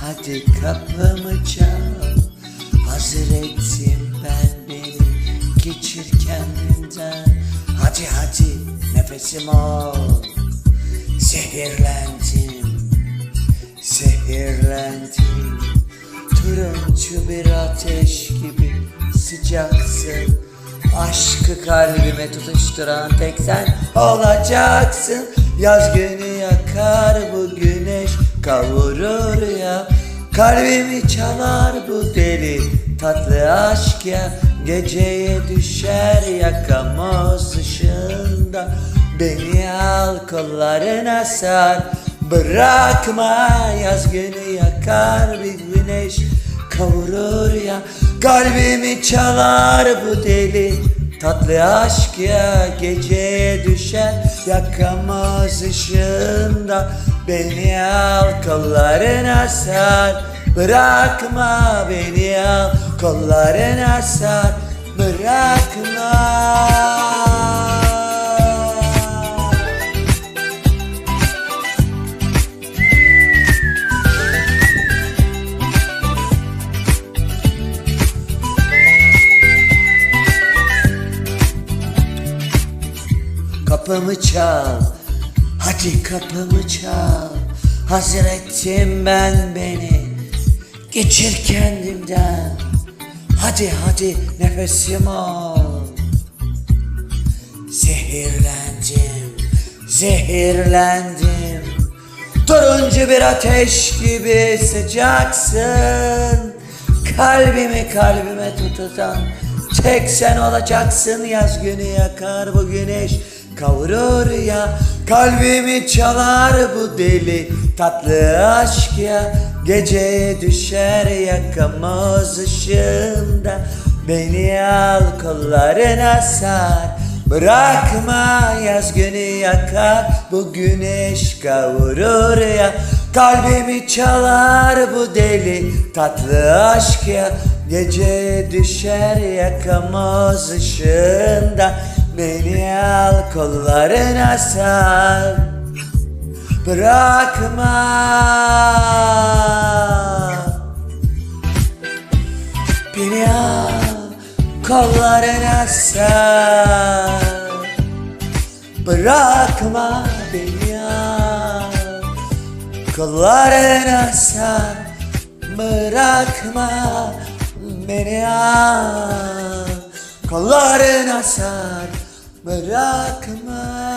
Hadi kapımı çal. Hazır ettim ben beni Geçir kendimden Hadi hadi nefesim ol. Zehirlendim Zehirlendim. Turuncu bir ateş gibi sıcaksın. Aşkı kalbime tutuşturan tek sen olacaksın. Yaz günü yakar bu güneş kavurur ya. Kalbimi çalar bu deli tatlı aşk ya. Geceye düşer yakamoz ışığında. Beni al kollarına sar. Bırakma yaz günü yakar bir güneş. Kavurur ya. Kalbimi çalar bu deli tatlı aşk ya Geceye düşer yakamaz ışığında. Beni al kollarına sar. Bırakma beni al kollarına sar. Bırakma Kapımı çal. Hadi kapımı çal. Hazır ettim ben beni. Geçir kendimden. Hadi hadi nefesim ol. Zehirlendim Zehirlendim. Turuncu bir ateş gibi sıcaksın. Kalbimi kalbime tututan Tek sen olacaksın. Yaz günü yakar bu güneş Kavurur ya. Kalbimi çalar bu deli Tatlı aşk ya. Geceye düşer yakamoz ışığında. Beni al kollarına sar. Bırakma yaz günü yakar. Bu güneş kavurur ya. Kalbimi çalar bu deli tatlı aşk ya. Gece düşer yakamoz ışığında Beni al kollarına sar Bırakma. Beni al kollarına sar Bırakma beni al Kollarına sar Bırakma beni al Kollarına sar Bırakma